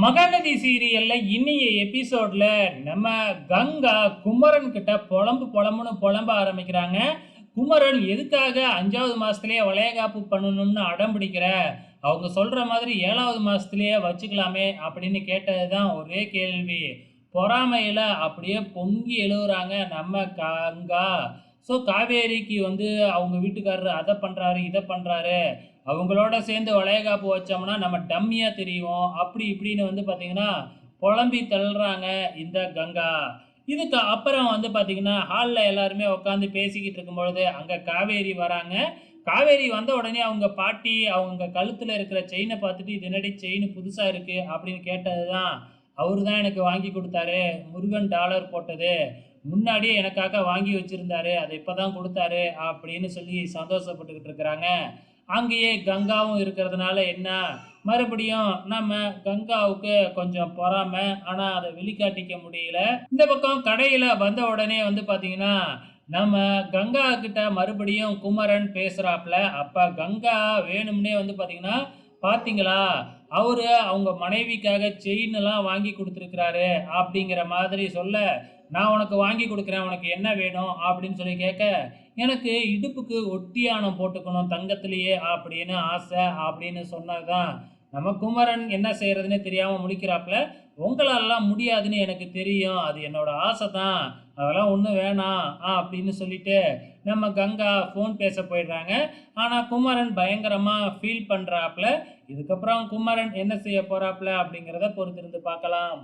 மகாநதி சீரியல்ல இன்னைய எபிசோட்ல நம்ம கங்கா குமரன் கிட்ட புலம்பு புலம்புன்னு புலம்ப ஆரம்பிக்கிறாங்க. குமரன் எதுக்காக அஞ்சாவது மாசத்துலயே வளையகாப்பு பண்ணணும்னு அடம் பிடிக்கிற? அவங்க சொல்ற மாதிரி ஏழாவது மாசத்துலயே வச்சுக்கலாமே அப்படின்னு கேட்டதுதான் ஒரே கேள்வி. பொறாமையில அப்படியே பொங்கி எழுவுறாங்க நம்ம கங்கா. ஸோ காவேரிக்கு வந்து அவங்க வீட்டுக்காரர் அதை பண்ணுறாரு இதை பண்ணுறாரு அவங்களோட சேர்ந்து வளையகாப்பு வச்சோம்னா நம்ம டம்மியாக தெரியும் அப்படி இப்படின்னு வந்து பார்த்திங்கன்னா புலம்பி தள்ளுறாங்க இந்த கங்கா. இதுக்கு அப்புறம் வந்து பார்த்திங்கன்னா ஹாலில் எல்லாருமே உட்காந்து பேசிக்கிட்டு இருக்கும்பொழுது அங்கே காவேரி வராங்க. காவேரி வந்த உடனே அவங்க பாட்டி அவங்க கழுத்தில் இருக்கிற செயினை பார்த்துட்டு இது என்னடி செயின் புதுசாக இருக்குது அப்படின்னு கேட்டது தான் அவர் தான் எனக்கு வாங்கி கொடுத்தாரு. முருகன் டாலர் போட்டது. முன்னாடியே எனக்காக வாங்கி வச்சிருந்தாரு அதை இப்பதான் கொடுத்தாரு அப்படின்னு சொல்லி சந்தோஷப்பட்டுக்கிட்டு இருக்கிறாங்க. அங்கேயே கங்காவும் இருக்கிறதுனால என்ன? மறுபடியும் நம்ம கங்காவுக்கு கொஞ்சம் பொறாம ஆனா அதை வெளிக்காட்டிக்க முடியல. இந்த பக்கம் கடையில வந்த உடனே வந்து பாத்தீங்கன்னா நம்ம கங்கா கிட்ட மறுபடியும் குமரன் பேசுறாப்ல. அப்ப கங்கா வேணும்னே வந்து பாத்தீங்கன்னா பாத்தீங்களா அவரு அவங்க மனைவிக்காக செயின் எல்லாம் வாங்கி கொடுத்துருக்கிறாரு அப்படிங்கிற மாதிரி சொல்ல நான் உனக்கு வாங்கி கொடுக்குறேன் உனக்கு என்ன வேணும் அப்படின்னு சொல்லி கேட்க எனக்கு இடுப்புக்கு ஒட்டியானம் போட்டுக்கணும் தங்கத்திலேயே அப்படின்னு ஆசை அப்படின்னு சொன்னதுதான் நம்ம குமரன் என்ன செய்கிறதுனே தெரியாமல் முடிக்கிறாப்புல உங்களாலலாம் முடியாதுன்னு எனக்கு தெரியும். அது என்னோட ஆசை தான் அதெல்லாம் ஒன்றும் வேணாம் ஆ அப்படின்னு சொல்லிட்டு நம்ம கங்கா ஃபோன் பேச போயிடுறாங்க. ஆனால் குமரன் பயங்கரமாக ஃபீல் பண்ணுறாப்புல இதுக்கப்புறம் குமரன் என்ன செய்ய போகிறாப்புல அப்படிங்கிறத பொறுத்திருந்து பார்க்கலாம்.